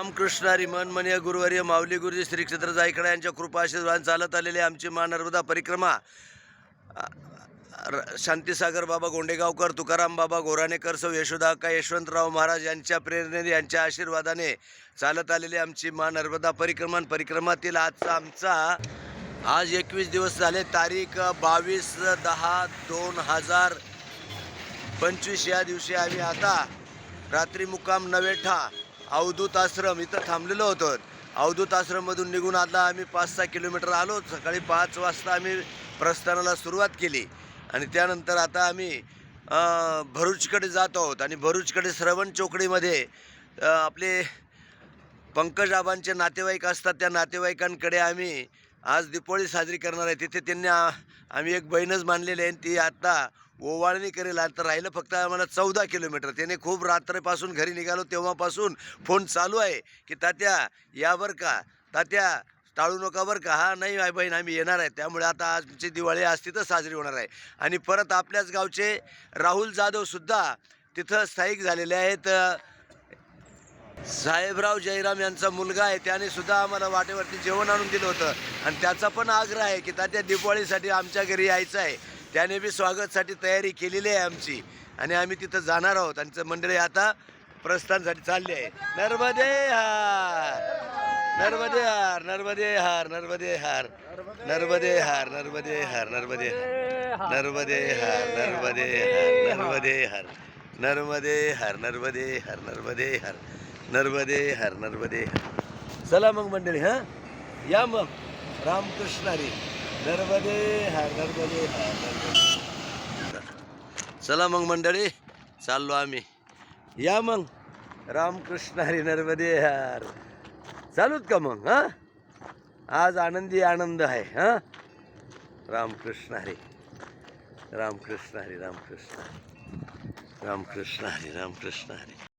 रामकृष्ण मनमनीय गुरुवर्य माऊली गुरुजी श्री क्षेत्र जायकडे यांच्या कृपा आशीर्वाद चालत आलेली आमची मा नर्मदा परिक्रमा र- शांतीसागर बाबा गोंडेगावकर तुकाराम बाबा गोराणेकर सौ यशोदाका यशवंतराव महाराज यांच्या प्रेरणेने यांच्या आशीर्वादाने चालत आलेली आमची मा नर्मदा परिक्रमा परिक्रमातील आजचा आमचा आज एकवीस दिवस झाले तारीख बावीस दहा दोन हजार पंचवीस या दिवशी आम्ही आता रात्री मुक्काम नवेठा अवधूत आश्रम इथं थांबलेलो होतो. अवधूत आश्रममधून निघून आता आम्ही पाच सहा किलोमीटर आलो. सकाळी पाच वाजता आम्ही प्रस्थानाला सुरुवात केली. आणि त्यानंतर आता आम्ही भरूचकडे जात आहोत. आणि भरूचकडे श्रवण चोकडीमध्ये आपले पंकज आबांचे नातेवाईक असतात. त्या नातेवाईकांकडे आम्ही आज दीपावली साजरी करणार आहे. तिथे त्यांनी आम्ही एक बहीणच मानलेली आहे. आणि ती आत्ता ओवाळणी करेल. आता राहिलं फक्त आम्हाला चौदा किलोमीटर. त्याने खूप रात्रीपासून घरी निघालो. तेव्हापासून फोन चालू आहे की तात्या या बरं का. तात्या टाळू नका बरं का. हा नाही आई बहीण आम्ही येणार आहे. त्यामुळे आता आजची दिवाळी आज तिथं साजरी होणार आहे. आणि परत आपल्याच गावचे राहुल जाधवसुद्धा तिथं स्थायिक झालेले आहेत. साहेबराव जयराम यांचा मुलगा आहे त्याने सुद्धा आम्हाला वाटेवरती जेवण आणून दिलं होतं. आणि त्याचा पण आग्रह आहे की तात्या दिवाळीसाठी आमच्या घरी यायचं आहे. त्याने बी स्वागतसाठी तयारी केलेली आहे आमची. आणि आम्ही तिथं जाणार आहोत. आणि मंडळी आता प्रस्थानसाठी चालली आहे. नर्मदे हार. नर्मदे हार नर्मदे हार नर्मदे हार. नर्मदे हार नर्मदे हार नर्मदे हार. नर्मदे हार नर्मदे हार नर्मदे हार. नर्मदे हार नर्मदे हार नर्मदे हार. नर्मदे हर नर्मदे हर चला मग मंडळी हां? या मग. रामकृष्ण हरी. नर्मदे हर नर्मदे हर नर्मदे चला मग मंडळी चाललो आम्ही. या मग. रामकृष्ण हरी नर्मदे हर. चालूत का मग हां? आज आनंदी आनंद आहे हां? रामकृष्ण हरी. रामकृष्ण हरी रामकृष्ण. रामकृष्ण हरी रामकृष्ण हरी.